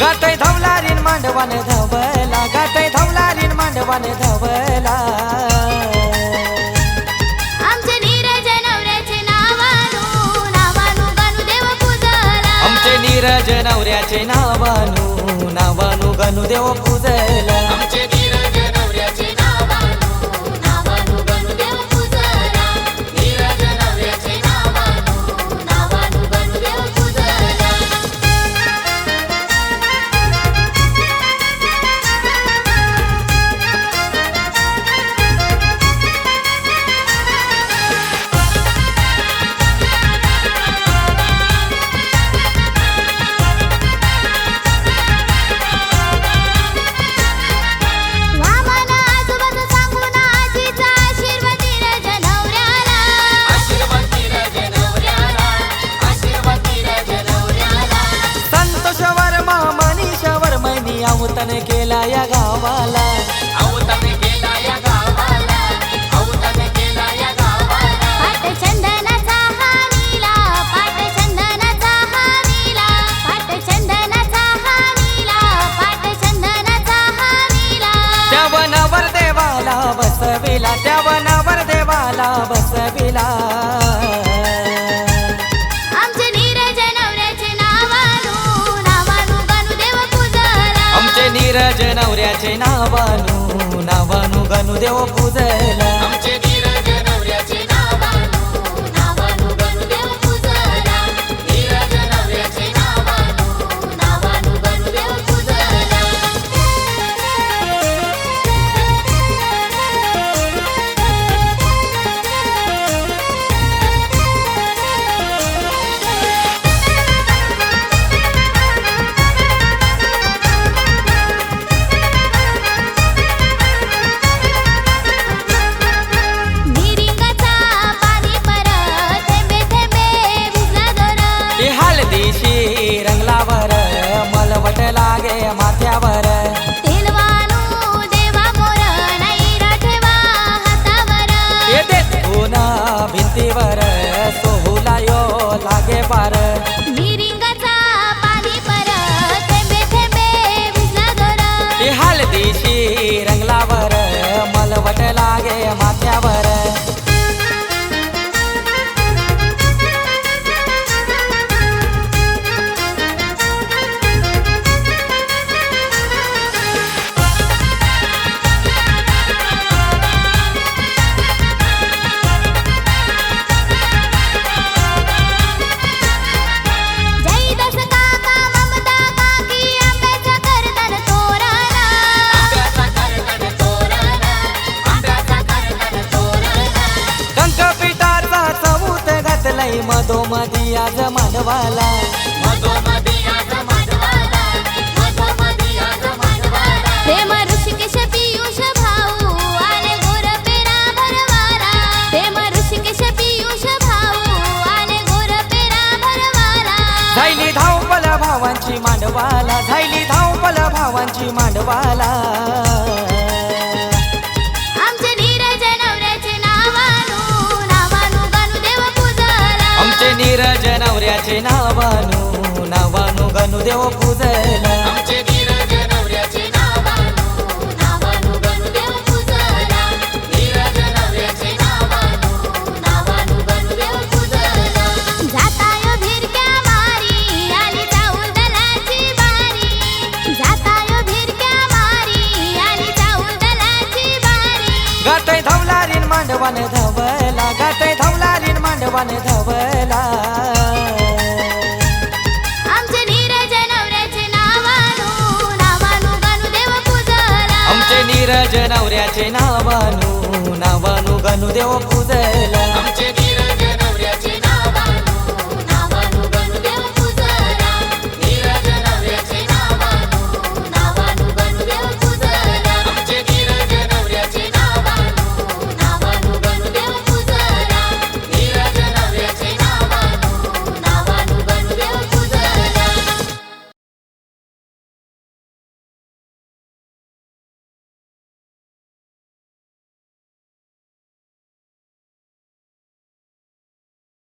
गातय धवलारीन मांडवान धवला गातय धवलारीन मांडवान धवला. आमचे नीरज नवऱ्याचे नावानो नावानो गाणू देव पूजला. आमचे नीरज नवऱ्याचे नावानू नावानू गणू देव पूजला. अवतन केला या गावाला. अवतन केला या गावाला. अवतन केला या गावाला. पाट चंदनाचा हा नीला पाट चंदनाचा हा नीला पाट चंदनाचा हा नीला पाट चंदनाचा हा नीला त्या वनावर देवाला बसविला त्या वनावर देवाला बसविला. आमचे नवऱ्याचे नावानू नावानू गणू देव पूजला. लागे माथ्यावर मधोमधी आज मानवाला. मधोमधी आज माधवाला मधोमधी आज माधवाला प्रेम ऋषिकेश पियुष भाऊ आले गोर पेरा भरवाला प्रेम ऋषिकेश पियुष भाऊ आले गोर पेरा भरवाला झायली धावपल भावांची मांडवाला झायली धावपल भावांची मांडवाला. नावानू गणू देव पूजला आमचे नीरज नवऱ्याचे नावानो नावानो गाणू देव पूजला नीरज नवऱ्याचे नावानो नावानो गाणू देव पूजला जातायो भिरक्या मारी आली जाऊन दलाची बारी जातायो भिरक्या मारी आली जाऊन दलाची बारी गातय धवलारीन मांडवान धवला धवलारीन मांडवान धवला. पूजला आमचे नीरज नवऱ्याचे